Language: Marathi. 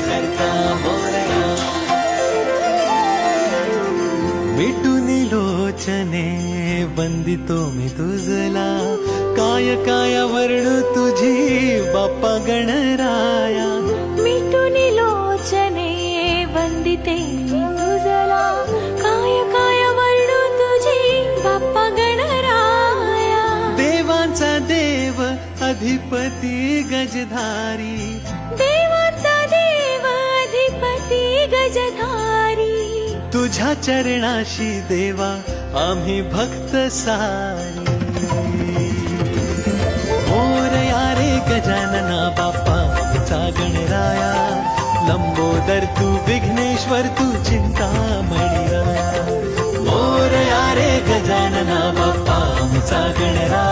करता मोरया. मिटुनी लोचने बंदितो मी तुझला. काय काय वर्णू तुझी बाप्पा गणराया. मिटुनी लोचने बंदिते तुझला. काय काय वर्णू तुझी बाप्पा गणराया. देवांचा देव अधिपती गजधारी. देव गजधारी। तुझ्या चरणाशी देवा आम्ही भक्त सारी। मोरया रे गजानना बाप्पा आमचा गणराया। लंबोदर तू विघ्नेश्वर तू चिंता राया। मोरया रे गजानना बाप्पा आमचा गणराया।